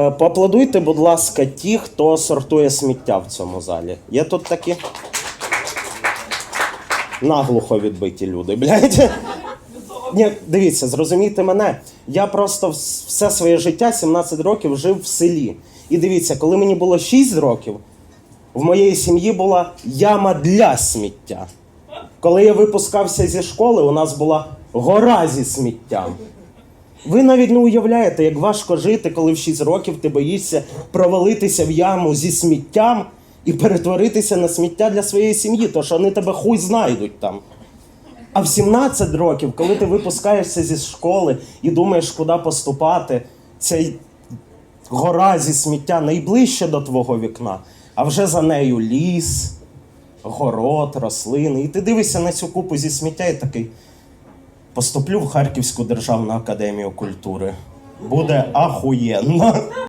Е, Поаплодуйте, будь ласка, ті, хто сортує сміття в цьому залі. Є тут такі наглухо відбиті люди, блядь. Ні, дивіться, зрозумійте мене. Я просто все своє життя, 17 років, жив в селі. І дивіться, коли мені було 6 років, в моєї сім'ї була яма для сміття. Коли я випускався зі школи, у нас була гора зі сміттям. Ви навіть не уявляєте, як важко жити, коли в 6 років ти боїшся провалитися в яму зі сміттям і перетворитися на сміття для своєї сім'ї, то що вони тебе хуй знайдуть там. А в 17 років, коли ти випускаєшся зі школи і думаєш, куди поступати, ця гора зі сміття найближче до твого вікна, а вже за нею ліс, город, рослини. І ти дивишся на цю купу зі сміття і такий. Поступлю в Харківську державну академію культури. Буде ахуєнно.